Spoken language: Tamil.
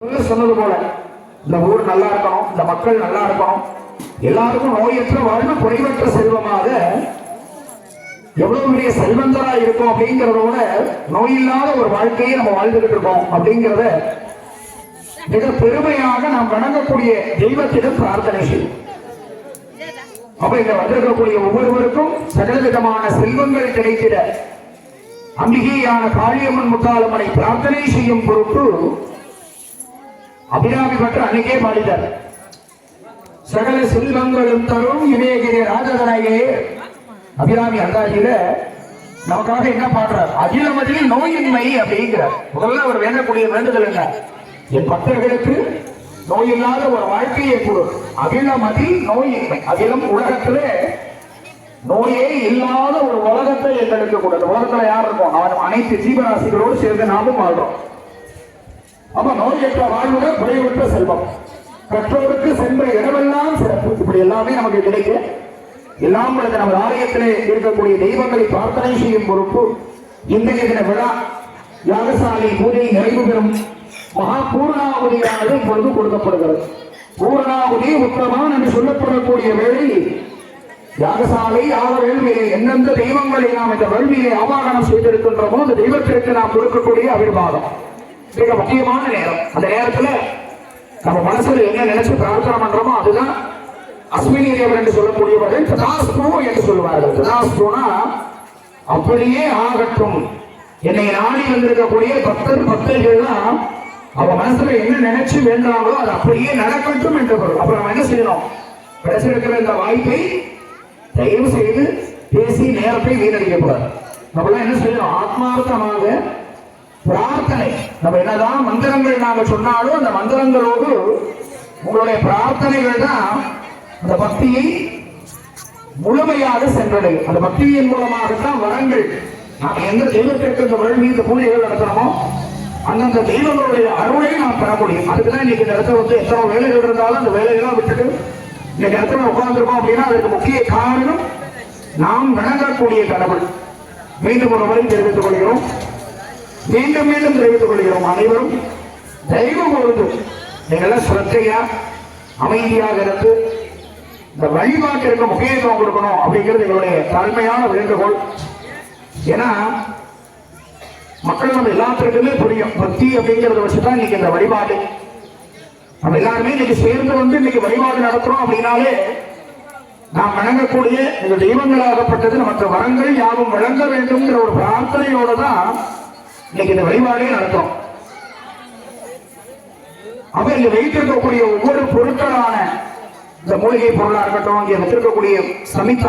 சொன்னது போல இந்த ஊர் நல்லா இருக்கணும் இந்த மக்கள் நல்லா இருக்கணும் எல்லாருக்கும் நோயற்ற வாழ்வு குறைவற்ற செல்வமாக எவ்வளவு பெரிய செல்வந்தரா இருக்கும் அப்படிங்கிறதோட நோய் இல்லாத ஒரு வாழ்க்கையை நம்ம வாழ்ந்துகிட்டு இருக்கோம் அப்படிங்கிறத மிக பெருமையாக நாம் வணங்கக்கூடிய தெய்வத்திடம் பிரார்த்தனை செய்யும் அப்ப இங்க வந்திருக்கக்கூடிய ஒவ்வொருவருக்கும் சகல விதமான செல்வங்கள் கிடைத்திட அம்பிகையான காளியம்மன் முத்தாலம்மனை பிரார்த்தனை செய்யும் பொறுப்பு அபிராமி பற்ற அன்னைக்கே பாடிட்டார். சகல செல்வங்களும் தரும் இமயகிரி ராஜதனாயே அபிராமி அந்தாதியில நமக்காக என்ன பாடுறார்? அகிலமதியில் நோயின்மை அப்படிங்கிறார். முதல்ல அவர் வேண்டக்கூடிய வேண்டுதல் என்ன? என் பக்தர்களுக்கு நோய் இல்லாத ஒரு வாழ்க்கையை கொடு. அகிலமதி நோயின்மை. அகிலம் உலகத்திலே நோயே இல்லாத ஒரு உலகத்தை எங்களுக்கு கொடு. உலகத்துல யார் இருக்கோம்? அவன் அனைத்து ஜீவராசிகளோடு சேர்ந்து நாமும் வாழ்றோம். அப்ப நோயற்ற வாழ்வுடன் குறைவற்ற செல்வம். கற்றோருக்கு சென்ற இடமெல்லாம் சிறப்பு. இப்படி எல்லாமே நமக்கு கிடைக்கும். எல்லாம் உள்ளது நமது ஆலயத்திலே இருக்கக்கூடிய தெய்வங்களை பிரார்த்தனை செய்யும் பொறுப்பு. இன்றைய தின விழா. யாகசாலை பூஜை நிறைவு பெறும். மகா பூர்ணாவதியானது இப்பொழுது கொடுக்கப்படுகிறது. பூர்ணாகுதி உத்தமம் என்று சொல்லப்படக்கூடிய வேளை யாகசாலை ஆக வேள்வியிலே எந்தெந்த தெய்வங்களை நாம் இந்த வேள்வியிலே ஆவாகனம் செய்திருக்கின்றோமோ அந்த தெய்வத்திற்கு நாம் கொடுக்கக்கூடிய அபிர்வாதம் மிக முக்கியமான நேரம். அந்த நேரத்துல நம்ம மனசுல என்ன நினைச்சு பிரார்த்தனை பண்றோமோ அதுதான் அஸ்வினி தேவர் என்று சொல்லக்கூடியவர்கள் ததாஸ்து என்று சொல்லுவார்கள் ததாஸ்துனா அப்படியே ஆகட்டும். என்னை நாடி வந்திருக்கக்கூடிய பக்தர் பக்தர்கள்லாம் அவ மனசுல என்ன நினைச்சு வேண்டாங்களோ அது அப்படியே நடக்கட்டும் என்று பொருள். அப்புறம் நம்ம என்ன செய்யணும்? கிடைச்சிருக்கிற இந்த வாய்ப்பை தயவு செய்து பேசி நேரத்தை வீணடிக்கக்கூடாது. நம்மளாம் என்ன செய்யணும்? ஆத்மார்த்தமாக பிரார்த்தனை. நம்ம என்னதான் மந்திரங்கள் நாங்க சொன்னாலும் அந்த மந்திரங்களோடு உங்களுடைய பிரார்த்தனைகள் தான் அந்த பக்தியை முழுமையாக சென்றடை அந்த பக்தியின் மூலமாகத்தான் வரங்கள். நாம் எந்த தெய்வத்திற்கு இந்த வழி மீது பூஜைகள் நடத்தணுமோ அந்தந்த தெய்வங்களுடைய அருளை நாம் பெற முடியும். அதுக்கு தான் இன்னைக்கு இந்த இடத்துல வந்து எத்தனை வேலைகள் இருந்தாலும் அந்த வேலைகள்லாம் விட்டுட்டு இந்த இடத்துல உட்கார்ந்துருக்கோம் அப்படின்னா அதுக்கு முக்கிய காரணம் நாம் வணங்கக்கூடிய கடவுள். மீண்டும் ஒரு முறை தெரிவித்துக் கொள்கிறோம். மீண்டும் மீண்டும் தெரிவித்துக் கொள்கிறோம் அனைவரும் தெய்வம் பொழுது நீங்கள்லாம் சிரத்தையா அமைதியாக இருந்து இந்த வழிபாட்டிற்கு முக்கியத்துவம் கொடுக்கணும் அப்படிங்கிறது எங்களுடைய தாழ்மையான வேண்டுகோள். ஏன்னா மக்கள் நம்ம எல்லாத்திற்குமே புரியும். பக்தி அப்படிங்கிறத வச்சுதான் இன்னைக்கு இந்த வழிபாடு. நம்ம எல்லாருமே இன்னைக்கு சேர்ந்து வந்து இன்னைக்கு வழிபாடு நடத்துறோம் அப்படின்னாலே நாம் வணங்கக்கூடிய இந்த தெய்வங்களாகப்பட்டது நமக்கு வரங்கள் யாவும் வழங்க வேண்டும்ங்கிற ஒரு பிரார்த்தனையோட தான் இன்னைக்கு இந்த வழிபாடே நடத்துறோம். அப்ப இங்க வைத்திருக்கக்கூடிய ஒவ்வொரு பொருட்களான இந்த மூலிகை பொருளா இருக்கட்டும் இங்க வச்சிருக்கக்கூடிய சமிதா